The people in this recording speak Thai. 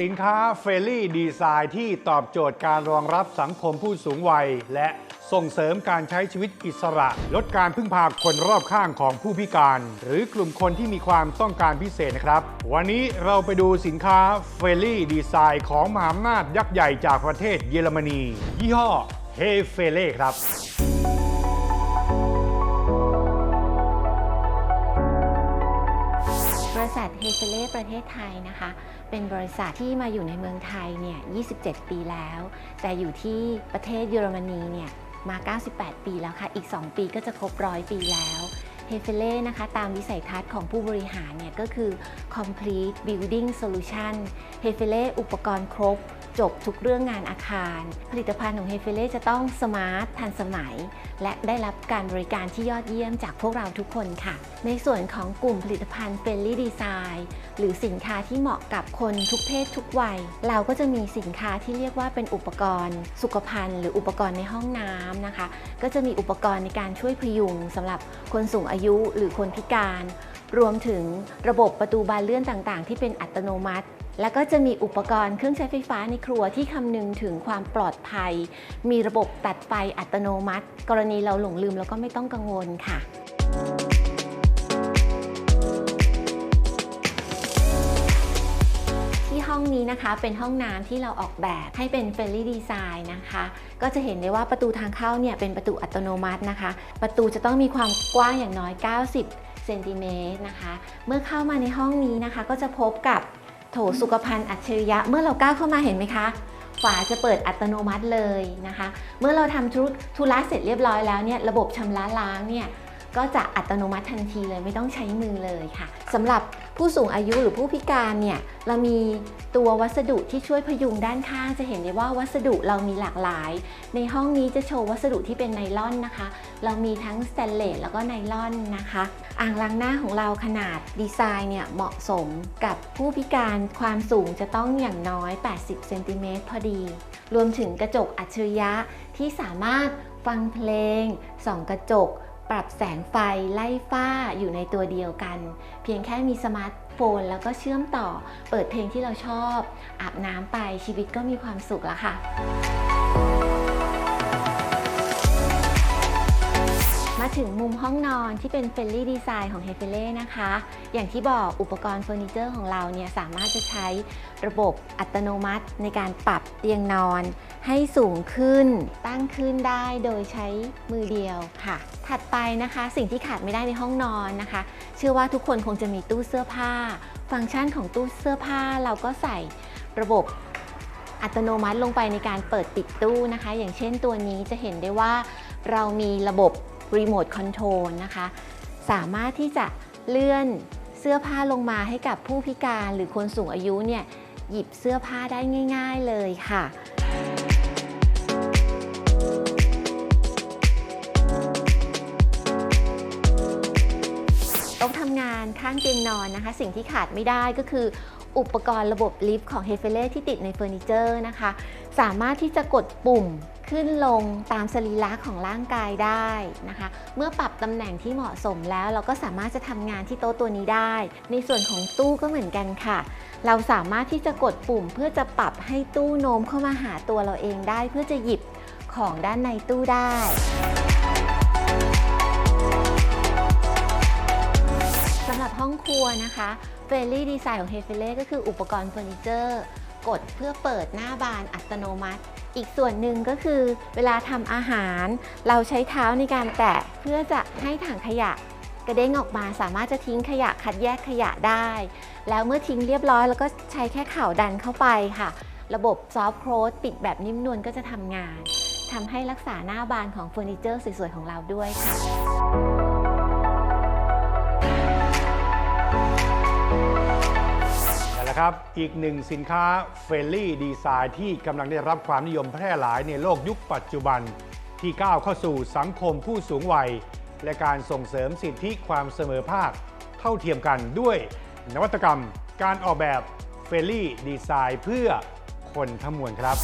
สินค้าเฟรลี่ดีไซน์ที่ตอบโจทย์การรองรับสังคมผู้สูงวัย และส่งเสริมการใช้ชีวิตอิสระ ลดการพึ่งพาคนรอบข้างของผู้พิการ หรือกลุ่มคนที่มีความต้องการพิเศษนะครับ วันนี้เราไปดูสินค้าเฟรลี่ดีไซน์ของมหาอำนาจยักษ์ใหญ่จากประเทศเยอรมนี ยี่ห้อเฮเฟเล่ครับ ริษัทเฮเฟเล่ประเทศไทยนะคะ เป็นบริษัทที่มาอยู่ในเมืองไทยเนี่ย 27 ปีแล้ว แต่อยู่ที่ประเทศเยอรมนีเนี่ยมา 98 ปีแล้วค่ะ อีก 2 ปีก็จะครบร้อยปีแล้วเฮเฟเล่นะคะ ตามวิสัยทัศน์ของผู้บริหารเนี่ยก็คือ complete building solution เฮเฟเล่อุปกรณ์ครบ จบทุกเรื่องงานอาคาร ผลิตภัณฑ์ของเฮเฟเล่จะต้องสมาร์ททันสมัย และได้รับการบริการที่ยอดเยี่ยมจากพวกเราทุกคนค่ะ ในส่วนของกลุ่มผลิตภัณฑ์เฟ l ลี่ดีไซน์หรือสินค้าที่เหมาะกับคนทุกเพศทุกวัย เราก็จะมีสินค้าที่เรียกว่าเป็นอุปกรณ์ สุขภัณฑ์หรืออุปกรณ์ในห้องน้ำนะคะ ก็จะมีอุปกรณ์ในการช่วยพยุงสำหรับคนสูงอายุหรือคนพิการ รวมถึงระบบประตูบานเลื่อนต่างๆ ที่เป็นอัตโนมัติ แล้วก็จะมีอุปกรณ์เครื่องใช้ไฟฟ้าในครัวที่คำนึงถึงความปลอดภัย มีระบบตัดไฟอัตโนมัติ กรณีเราหลงลืมแล้วก็ไม่ต้องกังวลค่ะที่ห้องนี้นะคะเป็นห้องน้ำที่เราออกแบบให้เป็นเฟรนลี่ดีไซน์นะคะ ก็จะเห็นได้ว่าประตูทางเข้าเนี่ยเป็นประตูอัตโนมัตินะคะ ประตูจะต้องมีความกว้างอย่างน้อย 90 เซนติเมตรนะคะ เมื่อเข้ามาในห้องนี้นะคะ ก็จะพบกับโถสุขภัณฑ์อัจฉริยะ เมื่อเราก้าวเข้ามาเห็นไหมคะ ฝาจะเปิดอัตโนมัติเลยนะคะ เมื่อเราทำธุธุระเสร็จเรียบร้อยแล้วเนี่ย ระบบชำระล้างเนี่ย ก็จะอัตโนมัติทันทีเลยไม่ต้องใช้มือเลยค่ะสำหรับผู้สูงอายุหรือผู้พิการเนี่ยเรามีตัววัสดุที่ช่วยพยุงด้านข้าง จะเห็นได้ว่าวัสดุเรามีหลากหลาย ในห้องนี้จะโชว์วัสดุที่เป็นไนล่อนนะคะ เรามีทั้งสแตนเลสแล้วก็ไนล่อนนะคะ อ่างล้างหน้าของเราขนาดดีไซน์เนี่ยเหมาะสมกับผู้พิการความสูงจะต้องอย่างน้อย 80 เซนติเมตรพอดี รวมถึงกระจกอัจฉริยะที่สามารถฟังเพลงส่องกระจก ปรับแสงไฟไล่ฝ้าอยู่ในตัวเดียวกัน เพียงแค่มีสมาร์ทโฟนแล้วก็เชื่อมต่อ เปิดเพลงที่เราชอบ อาบน้ำไปชีวิตก็มีความสุขแล้วค่ะ มาถึงมุมห้องนอนที่เป็นเฟรนลี่ดีไซน์ของเฮเฟเล่นะคะ อย่างที่บอกอุปกรณ์เฟอร์นิเจอร์ของเราเนี่ยสามารถจะใช้ระบบอัตโนมัติในการปรับเตียงนอน ให้สูงขึ้น ตั้งขึ้นได้โดยใช้มือเดียวค่ะ ถัดไปนะคะ สิ่งที่ขาดไม่ได้ในห้องนอนนะคะ เชื่อว่าทุกคนคงจะมีตู้เสื้อผ้า ฟังก์ชันของตู้เสื้อผ้าเราก็ใส่ระบบอัตโนมัติลงไปในการเปิดปิดตู้นะคะ อย่างเช่นตัวนี้จะเห็นได้ว่าเรามีระบบรีโมทคอนโทรลนะคะ สามารถที่จะเลื่อนเสื้อผ้าลงมาให้กับผู้พิการหรือคนสูงอายุเนี่ย หยิบเสื้อผ้าได้ง่าย ๆเลยค่ะ ต๊ะทำงานข้างเตียงนอนนะคะ สิ่งที่ขาดไม่ได้ก็คือ อุปกรณ์ระบบลิฟต์ของเฮเฟเล่ที่ติดในเฟอร์นิเจอร์นะคะ สามารถที่จะกดปุ่มขึ้นลงตามสรีระของร่างกายได้นะคะ เมื่อปรับตำแหน่งที่เหมาะสมแล้ว เราก็สามารถจะทำงานที่โต๊ะตัวนี้ได้ ในส่วนของตู้ก็เหมือนกันค่ะ เราสามารถที่จะกดปุ่มเพื่อจะปรับให้ตู้โน้มเข้ามาหาตัวเราเองได้ เพื่อจะหยิบของด้านในตู้ได้ รับห้องครัวนะคะเฟรนลี่ดีไซน์ของเฮเฟเล่ก็คืออุปกรณ์เฟอร์นิเจอร์กดเพื่อเปิดหน้าบานอัตโนมัติ อีกส่วนหนึ่งก็คือเวลาทำอาหาร เราใช้เท้าในการแตะเพื่อจะให้ถังขยะกระเด้งออกมาสามารถจะทิ้งขยะคัดแยกขยะได้ แล้วเมื่อทิ้งเรียบร้อย แล้วก็ใช้แค่เข่าดันเข้าไปค่ะ ระบบซอฟต์โคลสปิดแบบนิ่มนวลก็จะทำงานทำให้รักษาหน้าบานของเฟอร์นิเจอร์สวยๆของเราด้วยค่ะ นะครับ อีกหนึ่งสินค้าเฟรนลี่ดีไซน์ที่กำลังได้รับความนิยมแพร่หลายในโลกยุคปัจจุบัน ที่ก้าวเข้าสู่สังคมผู้สูงวัย และการส่งเสริมสิทธิความเสมอภาค เท่าเทียมกันด้วย นวัตกรรมการออกแบบเฟรนลี่ดีไซน์เพื่อคนทั้งมวลครับ